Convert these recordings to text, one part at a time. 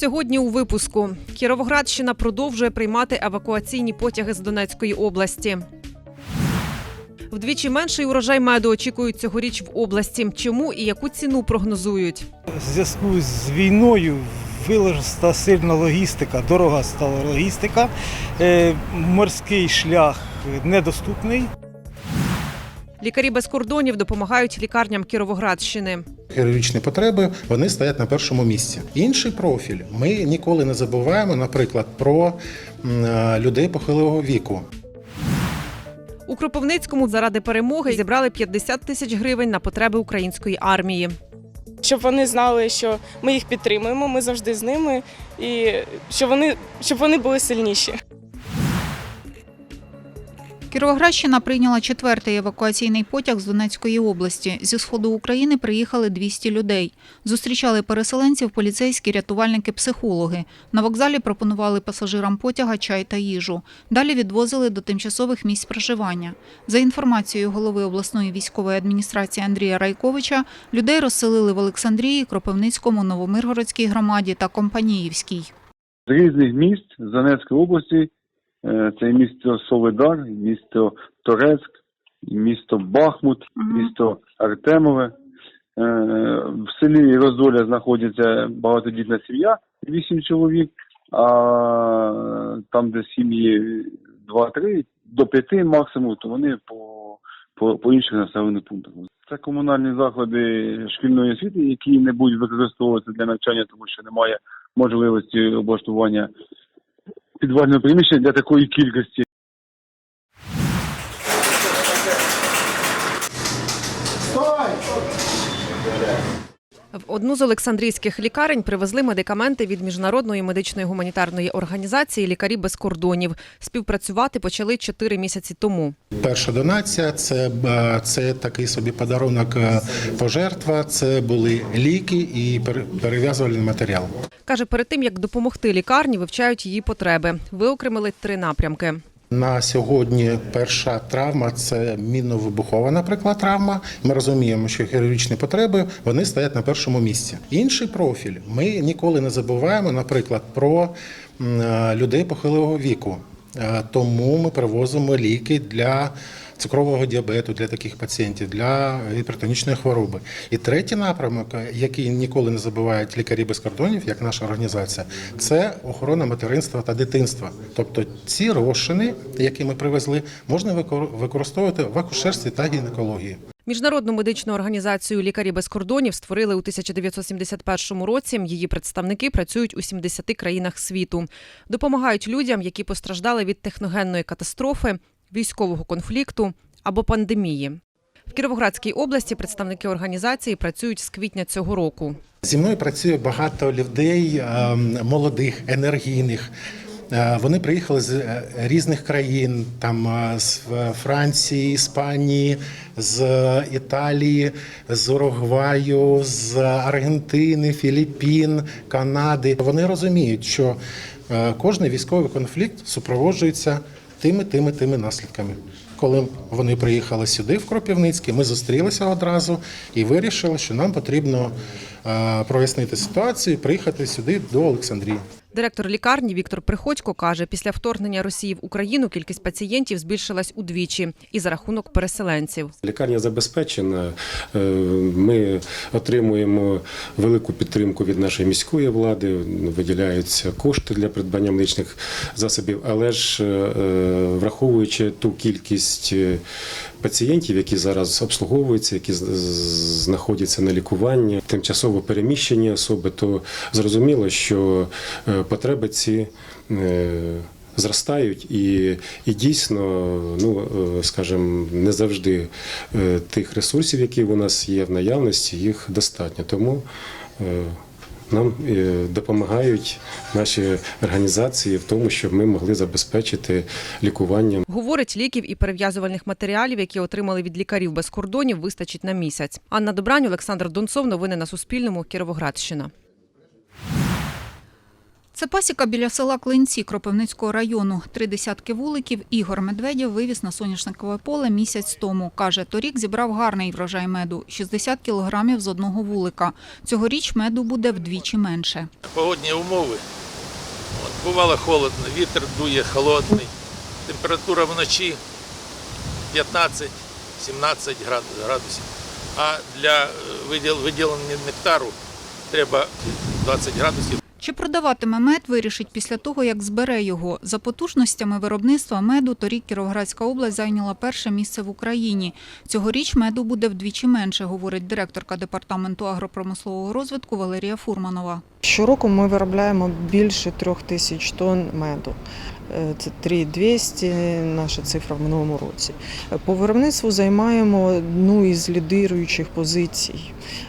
Сьогодні у випуску Кіровоградщина продовжує приймати евакуаційні потяги з Донецької області. Вдвічі менший урожай меду очікують цьогоріч в області. Чому і яку ціну прогнозують? В зв'язку з війною вилазла сильна логістика, дорога стала логістика, е, морський шлях недоступний. Лікарі без кордонів допомагають лікарням Кіровоградщини. Хірургічні потреби вони стоять на першому місці. Інший профіль ми ніколи не забуваємо, наприклад, про е, людей похилого віку. У Кропивницькому заради перемоги зібрали 50 тисяч гривень на потреби української армії. щоб вони знали, що ми їх підтримуємо, ми завжди з ними, і щоб вони, щоб вони були сильніші. Кіровоградщина прийняла четвертий евакуаційний потяг з Донецької області. Зі сходу України приїхали 200 людей. Зустрічали переселенців поліцейські, рятувальники, психологи. На вокзалі пропонували пасажирам потяга чай та їжу. Далі відвозили до тимчасових місць проживання. За інформацією голови обласної військової адміністрації Андрія Райковича, людей розселили в Олександрії, Кропивницькому, Новомиргородській громаді та Компаніївській. з різних міст Донецької області. Е, Це місто Солидар, місто Торецьк, місто Бахмут, місто Артемове. Е, В селі Роздоля знаходиться багатодітна сім'я, вісім чоловік, а там, де сім'ї 2-3, до 5 максимум, то вони по, по, по інших населених пунктах. Це комунальні заклади шкільної освіти, які не будуть використовуватися для навчання, тому що немає можливості облаштування підвального приміщення для такої кількості. В одну з Олександрійських лікарень привезли медикаменти від міжнародної медичної гуманітарної організації Лікарі без кордонів. Співпрацювати почали чотири місяці тому. Перша донація це, е, це такий собі подарунок е, пожертва. Це були ліки і пере- перев'язувальний матеріал. Каже, перед тим як допомогти лікарні, вивчають її потреби. Виокремили три напрямки. На сьогодні перша травма це мінно-вибухова, наприклад, травма. Ми розуміємо, що хірургічні потреби вони стоять на першому місці. Інший профіль ми ніколи не забуваємо, наприклад, про е, людей похилого віку. Е, Тому ми привозимо ліки для цукрового діабету для таких пацієнтів, для гіпертонічної хвороби. І третій напрямок, який ніколи не забувають лікарі без кордонів, як наша організація, це охорона материнства та дитинства. Тобто ці розчини, які ми привезли, можна викор- використовувати в акушерстві та гінекології. Міжнародну медичну організацію Лікарі без кордонів створили у 1971 році. Її представники працюють у 70 країнах світу. Допомагають людям, які постраждали від техногенної катастрофи, військового конфлікту або пандемії. В Кіровоградській області представники організації працюють з квітня цього року. Зі мною працює багато людей ем, молодих, енергійних. Е, Вони приїхали з е, різних країн, там е, з Франції, Іспанії, з Італії, з Уругваю, з Аргентини, Філіппін, Канади. Вони розуміють, що кожний військовий конфлікт супроводжується тими, тими, тими наслідками. Коли вони приїхали сюди, в Кропівницький, ми зустрілися одразу і вирішили, що нам потрібно е, прояснити ситуацію, приїхати сюди до Олександрії. Директор лікарні Віктор Приходько каже, після вторгнення Росії в Україну кількість пацієнтів збільшилась удвічі і за рахунок переселенців. Лікарня забезпечена. Е, Ми отримуємо велику підтримку від нашої міської влади. Виділяються кошти для придбання медичних засобів, але ж е, враховуючи ту кількість е, пацієнтів, які зараз обслуговуються, які знаходяться на лікуванні, тимчасово переміщені особи, то зрозуміло, що е, потреби ці. е, зростають і, і дійсно, ну е, скажімо, не завжди тих ресурсів, які у нас є в наявності, їх достатньо. Тому нам е, допомагають наші організації в тому, щоб ми могли забезпечити лікування Говорить, ліків і перев'язувальних матеріалів, які отримали від лікарів без кордонів, вистачить на місяць. Анна Добрань, Олександр Донцов. Новини на Суспільному. Кіровоградщина. Це пасіка біля села Клинці Кропивницького району. Три десятки вуликів Ігор Медведєв вивіз на соняшникове поле місяць тому. Каже, торік зібрав гарний врожай меду – 60 кілограмів з одного вулика. Цьогоріч меду буде вдвічі менше. Погодні умови. От, бувало холодно, вітер дує холодний, температура вночі 15-17 град- градусів. А для е, виділ- виділення нектару треба 20 градусів. Чи продаватиме мед, вирішить після того, як збере його. За потужностями виробництва меду торік Кіровоградська область зайняла перше місце в Україні. Цьогоріч меду буде вдвічі менше, говорить директорка департаменту агропромислового розвитку Валерія Фурманова. Щороку ми виробляємо більше трьох тисяч тонн меду. Е, Це 3200 наша цифра в минулому році. По виробництву займаємо одну із лідируючих позицій.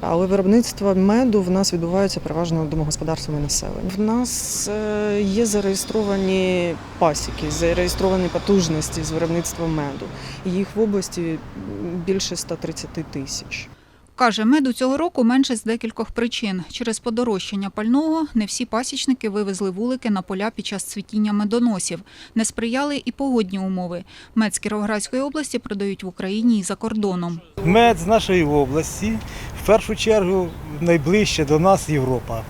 Але виробництво меду в нас відбувається переважно домогосподарствами населення. В нас е, є зареєстровані пасіки, зареєстровані потужності з виробництва меду. Їх в області більше 130 тисяч. Каже, меду цього року менше з декількох причин. Через подорожчання пального не всі пасічники вивезли вулики на поля під час цвітіння медоносів. Не сприяли і погодні умови. Мед з Кіровоградської області продають в Україні і за кордоном. Мед з нашої області, в першу чергу, найближче до нас Європа.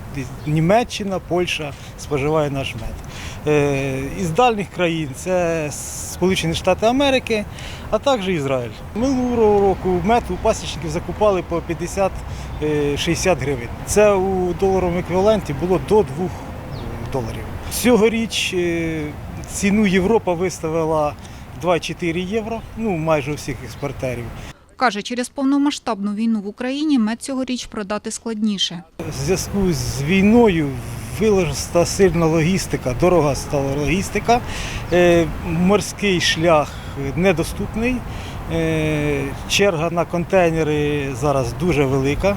Німеччина, Польща споживає наш мед. Е, Із дальніх країн це Сполучені Штати Америки, а також Ізраїль. Минулого року мед у пасічників закупали по 50-60 гривень. Це у доларовому еквіваленті було до 2 доларів. Цьогоріч е, ціну Європа виставила 2,4 євро, ну майже у всіх експортерів. Каже, через повномасштабну війну в Україні мед цьогоріч продати складніше. В зв'язку з війною виложена сильна логістика, дорога стала логістика. Е, Морський шлях недоступний. Е, Черга на контейнери зараз дуже велика. Е,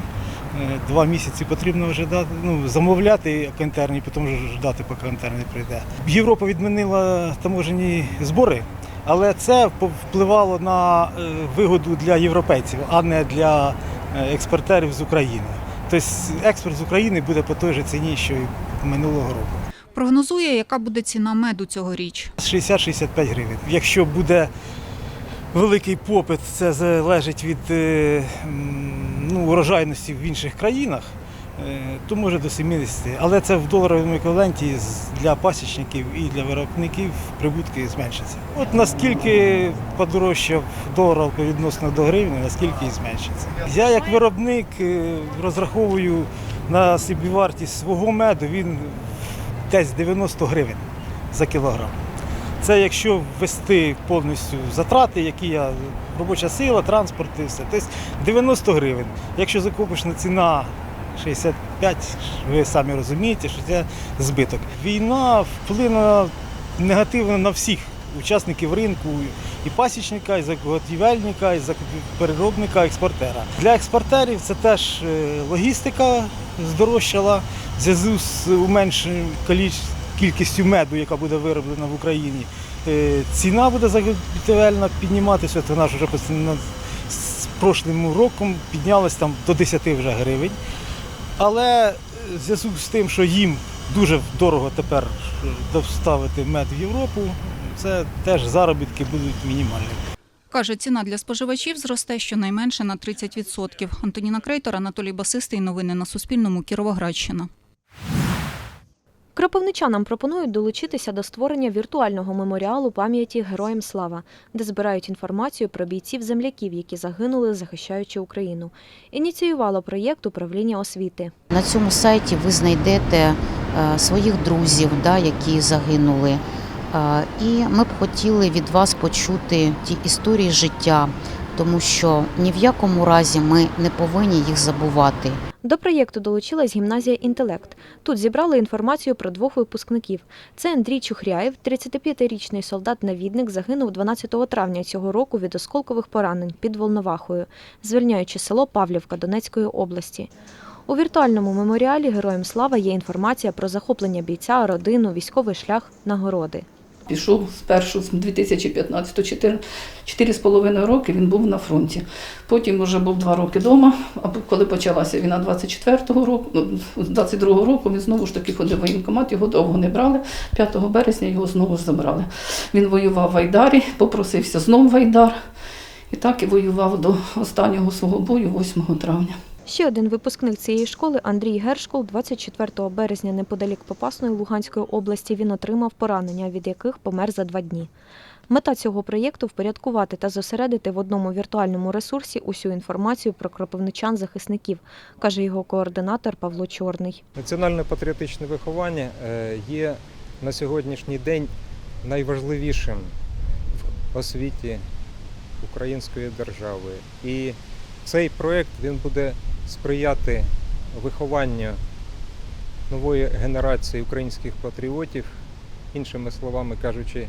Два місяці потрібно вже дати, ну, замовляти контейнер, потім вже ждати, поки контейнер не прийде. Європа відмінила таможені збори, але це впливало на вигоду для європейців, а не для експортерів з України. Тобто експорт з України буде по той же ціні, що й минулого року. Прогнозує, яка буде ціна меду цьогоріч. 60-65 гривень. Якщо буде великий попит, це залежить від е, ну, урожайності в інших країнах, то може до 70. Але це в доларовому еквіваленті для пасічників і для виробників прибутки зменшаться. От наскільки подорожчав долар відносно до гривні, наскільки і зменшиться. Я як виробник е, розраховую на собівартість свого меду, він десь 90 гривень за кілограм. Це якщо ввести повністю затрати, які я робоча сила, транспорт і все. Тобто 90 гривень. Якщо закупочна ціна 65, ви самі розумієте, що це збиток. Війна вплинула негативно на всіх учасників ринку, і пасічника, і заготівельника, і переробника, і експортера. Для експортерів це теж е, логістика здорожчала в зв'язку з уменшенням кількістю меду, яка буде вироблена в Україні, е, ціна буде заготівельна підніматися. От вона вже з прошлим роком піднялась там до 10 вже гривень. Але в зв'язку з тим, що їм дуже дорого тепер е, доставити мед в Європу, це теж заробітки будуть мінімальні. Каже, ціна для споживачів зросте щонайменше на 30%. Антоніна Крейтор, Анатолій Басистий. Новини на Суспільному. Кіровоградщина. Кропивничанам пропонують долучитися до створення віртуального меморіалу пам'яті Героям Слава, де збирають інформацію про бійців-земляків, які загинули, захищаючи Україну. Ініціювало проєкт управління освіти. На цьому сайті ви знайдете е, своїх друзів, які загинули. Е, І ми б хотіли від вас почути ті історії життя, тому що ні в якому разі ми не повинні їх забувати. До проєкту долучилась гімназія Інтелект. Тут зібрали інформацію про двох випускників. Це Андрій Чухряєв, 35-річний солдат-навідник, загинув 12 травня цього року від осколкових поранень під Волновахою, звільняючи село Павлівка Донецької області. У віртуальному меморіалі Героям Слава є інформація про захоплення бійця, родину, військовий шлях, нагороди. Пішов спершу з 2015 4, 4,5 роки він був на фронті. Потім вже був 2 роки вдома, а коли почалася війна 24-го року, ну, 22-го року він знову ж таки ходив в воєнкомат, його довго не брали. 5 березня його знову забрали. Він воював в Айдарі, попросився знову в Айдар. І так і воював до останнього свого бою, 8 травня. Ще один випускник цієї школи Андрій Гершкол 24 березня неподалік Попасної Луганської області він отримав поранення, від яких помер за два дні. Мета цього проєкту впорядкувати та зосередити в одному віртуальному ресурсі усю інформацію про кропивничан-захисників, каже його координатор Павло Чорний. Національне патріотичне виховання е, є на сьогоднішній день найважливішим в освіті української держави. І цей проєкт він буде сприяти вихованню нової генерації українських патріотів, іншими словами кажучи,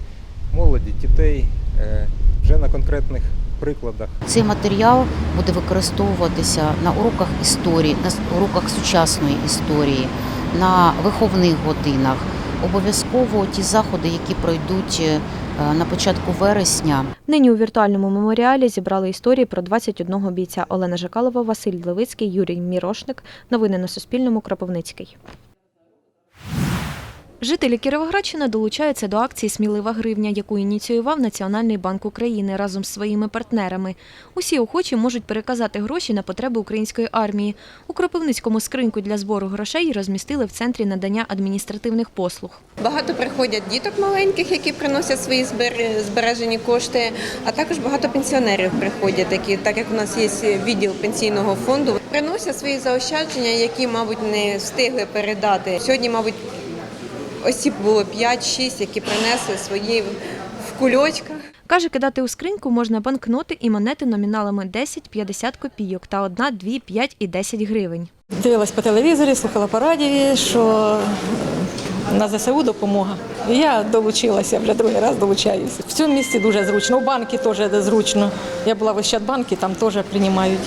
молоді, дітей е, вже на конкретних прикладах. Цей матеріал буде використовуватися на уроках історії, на уроках сучасної історії, на виховних годинах. Обов'язково ті заходи, які пройдуть е, на початку вересня, Нині у віртуальному меморіалі зібрали історії про 21 бійця Олена Жакалова, Василь Левицький, Юрій Мірошник. Новини на Суспільному. Кропивницький. Жителі Кіровоградщини долучаються до акції Смілива гривня, яку ініціював Національний банк України разом з своїми партнерами. Усі охочі можуть переказати гроші на потреби української армії. У Кропивницькому скриньку для збору грошей розмістили в центрі надання адміністративних послуг. Багато приходять діток маленьких, які приносять свої збер- збережені кошти, а також багато пенсіонерів приходять, які, так як у нас є відділ пенсійного фонду, приносять свої заощадження, які, мабуть, не встигли передати. Сьогодні, мабуть, осіб було 5-6, які принесли свої в кульочках. Каже, кидати у скриньку можна банкноти і монети номіналами 10, 50 копійок та 1, 2, 5 і 10 гривень. Дивилась по телевізорі, слухала по радіо, що на ЗСУ допомога. Я долучилася, вже другий раз долучаюся. В цьому місці дуже зручно. У банки теж зручно. Я була в Ощадбанку, там теж приймають.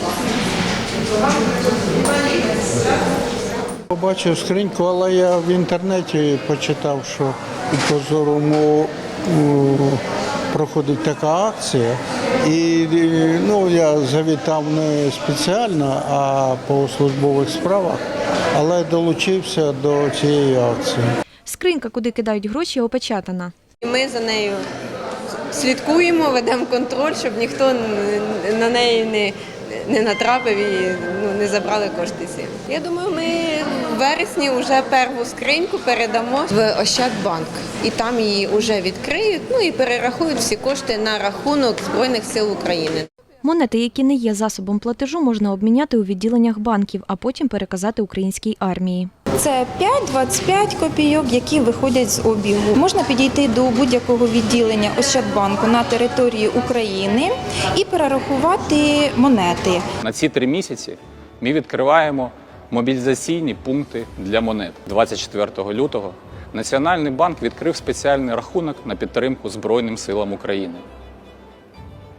Побачив скриньку, але я в інтернеті почитав, що у Позорому проходить така акція. І і, ну, я завітав не спеціально, а по службових справах, але долучився до цієї акції. Скринька, куди кидають гроші, опечатана. Ми за нею слідкуємо, ведемо контроль, щоб ніхто на неї не, не натрапив і ну, не забрали кошти ці. Я думаю, ми в вересні вже перву скриньку передамо в Ощадбанк. І там її вже відкриють, ну і перерахують всі кошти на рахунок Збройних сил України. Монети, які не є засобом платежу, можна обміняти у відділеннях банків, а потім переказати українській армії. Це 5-25 копійок, які виходять з обігу. Можна підійти до будь-якого відділення Ощадбанку на території України і перерахувати монети. На ці три місяці ми відкриваємо мобілізаційні пункти для монет. 24 лютого Національний банк відкрив спеціальний рахунок на підтримку Збройним силам України.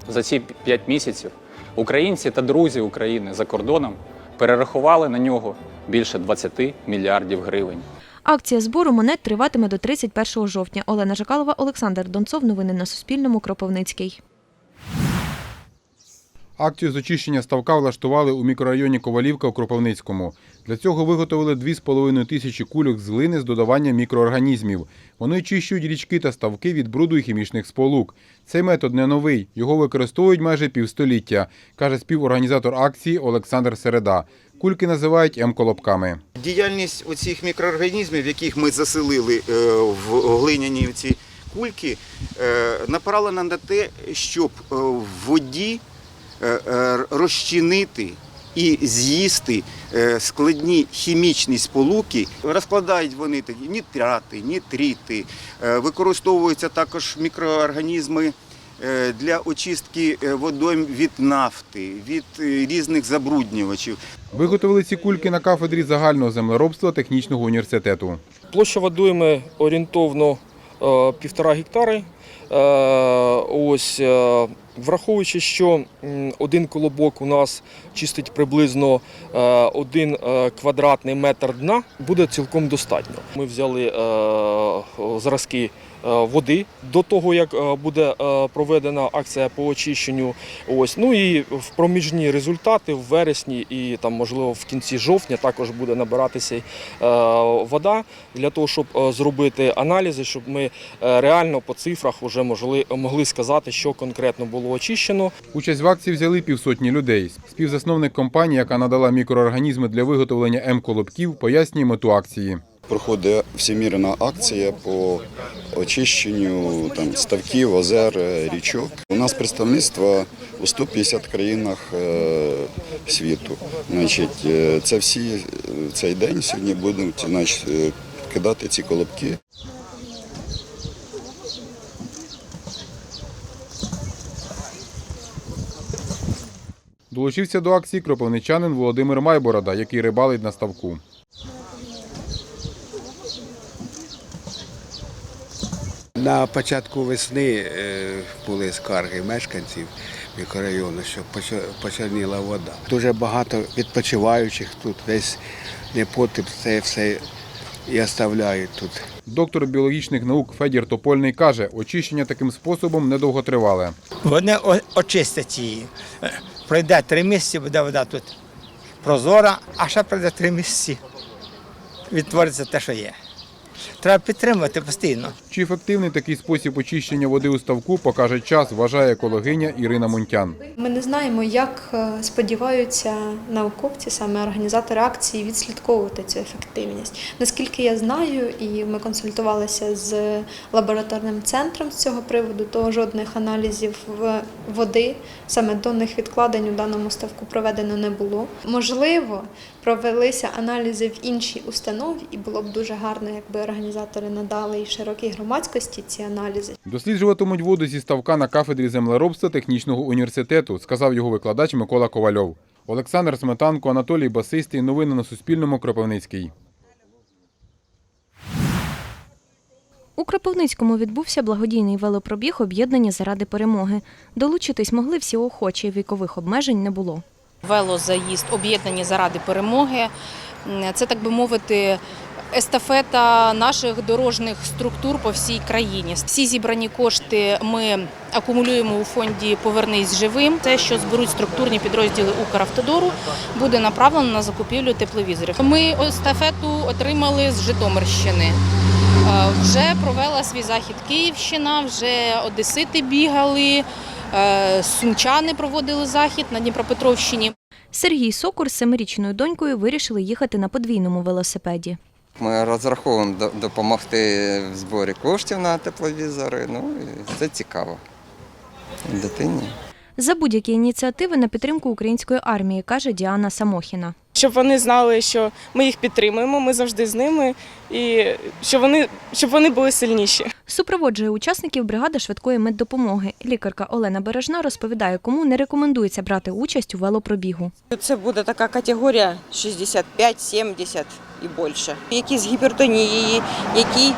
За ці 5 місяців українці та друзі України за кордоном перерахували на нього більше 20 мільярдів гривень. Акція збору монет триватиме до 31 жовтня. Олена Жакалова, Олександр Донцов. Новини на Суспільному. Кропивницький. Акцію з очищення ставка влаштували у мікрорайоні Ковалівка у Кропивницькому. Для цього виготовили 2,5 тисячі кульок з глини з додаванням мікроорганізмів. Вони очищують річки та ставки від бруду і хімічних сполук. Цей метод не новий. Його використовують майже півстоліття, каже співорганізатор акції Олександр Середа. Кульки називають М-колобками. Діяльність оцих мікроорганізмів, яких ми заселили е, в глиняні кульки, е, направлена на те, щоб е, в воді розчинити і з'їсти е, складні хімічні сполуки. Розкладають вони такі нітрати, нітрити, е, використовуються також мікроорганізми. е, Для очистки е, водойм від нафти, від е, різних забруднювачів. Виготовили ці кульки на кафедрі загального землеробства технічного університету. Площа водойми орієнтовно е, півтора гектари. Е, Ось, е, враховуючи, що один колобок у нас чистить приблизно е, один квадратний метр дна, буде цілком достатньо. Ми взяли зразки води до того, як е, буде е, проведена акція по очищенню. Ось ну і в проміжні результати в вересні і там, можливо, в кінці жовтня також буде набиратися е, вода для того, щоб е, зробити аналізи, щоб ми е, реально по цифрах вже могли, могли сказати, що конкретно було очищено. Участь в акції взяли півсотні людей. Співзасновник компанії, яка надала мікроорганізми для виготовлення М-колобків, пояснює мету акції. Проходить всемірна акція по очищенню там, ставків, озер, е, річок. У нас представництво у 150 країнах е, світу. Значить, е, це всі цей день сьогодні будуть значить, кидати ці колобки. Долучився до акції кропивничанин Володимир Майборода, який рибалить на ставку. На початку весни е, були скарги мешканців мікрорайону, що почерніла вода. Дуже багато відпочиваючих тут, весь непотип, це все і оставляють тут. Доктор біологічних наук Федір Топольний каже, очищення таким способом недовготривале. Вони о- очистять її. Е, Пройде три місяці, буде вода тут прозора, а ще пройде три місяці. Відтвориться те, що є. Треба підтримувати постійно. Чи ефективний такий спосіб очищення води у ставку, покаже час, вважає екологиня Ірина Мунтян. Ми не знаємо, як е, сподіваються науковці, саме організатори акції, відслідковувати цю ефективність. Наскільки я знаю, і ми консультувалися з лабораторним центром з цього приводу, то жодних аналізів води, саме донних відкладень у даному ставку проведено не було. Можливо, провелися аналізи в іншій установі, і було б дуже гарно, якби організатори надали і широкій громадськості ці аналізи. Досліджуватимуть воду зі ставка на кафедрі землеробства технічного університету, сказав його викладач Микола Ковальов. Олександр Сметанко, Анатолій Басистий. Новини на Суспільному. Кропивницький. У Кропивницькому відбувся благодійний велопробіг об'єднання заради перемоги. Долучитись могли всі охочі, вікових обмежень не було. велозаїзд об'єднані заради перемоги. Це так би мовити. Естафета наших дорожніх структур по всій країні. Всі зібрані кошти ми акумулюємо у фонді Повернись живим. Те, що зберуть структурні підрозділи Укравтодору, буде направлено на закупівлю тепловізорів. Ми естафету отримали з Житомирщини. Е, Вже провела свій захід Київщина, вже одесити бігали, е, сумчани проводили захід на Дніпропетровщині. Сергій Сокур з семирічною донькою вирішили їхати на подвійному велосипеді. Ми розраховуємо допомогти в зборі коштів на тепловізори. Ну і це цікаво. Дитині. За будь-які ініціативи на підтримку української армії, каже Діана Самохіна. щоб вони знали, що ми їх підтримуємо, ми завжди з ними, і щоб вони, щоб вони були сильніші. Супроводжує учасників бригада швидкої меддопомоги. Лікарка Олена Бережна розповідає, кому не рекомендується брати участь у велопробігу. Це буде така категорія 65-70 і більше. Які з гіпертонією, які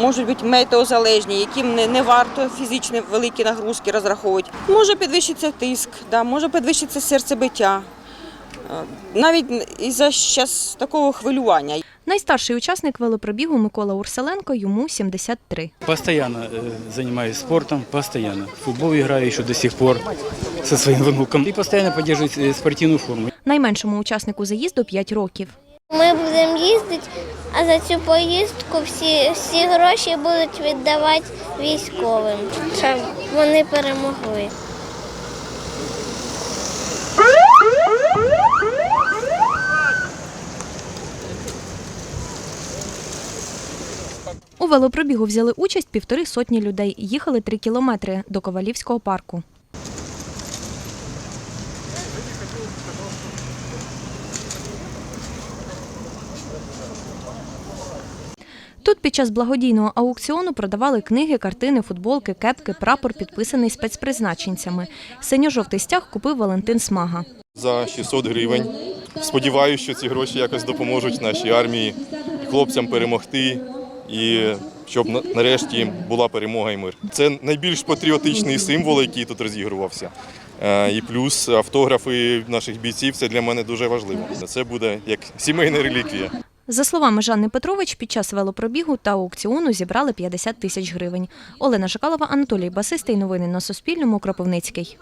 можуть бути метеозалежні, яким не, не варто фізичні великі нагрузки розраховувати. Може підвищитися тиск, да, може підвищитися серцебиття. Е, Навіть із-за щас такого хвилювання. Найстарший учасник велопробігу Микола Урсаленко, йому 73. Постоянно э, занимаюсь спортом, постоянно. Футбол играю еще до сих пор со своим внуком. И постоянно поддерживаю э, спортивную форму. Найменшому учаснику заїзду 5 років. Ми будемо їздити, а за цю поїздку всі, всі гроші будуть віддавати військовим, щоб вони перемогли. У велопробігу взяли участь півтори сотні людей. Їхали три кілометри до Ковалівського парку. Тут під час благодійного аукціону продавали книги, картини, футболки, кепки, прапор, підписаний спецпризначенцями. Синьо-жовтий стяг купив Валентин Смага. за 600 гривень. Сподіваюся, що ці гроші якось допоможуть нашій армії, хлопцям перемогти і щоб нарешті була перемога і мир. Це найбільш патріотичний символ, який тут розігрувався. Е, І плюс автографи наших бійців це для мене дуже важливо. Це буде як сімейна реліквія. За словами Жанни Петрович, під час велопробігу та аукціону зібрали 50 тисяч гривень. Олена Шакалова, Анатолій Басистий. Новини на Суспільному. Кропивницький.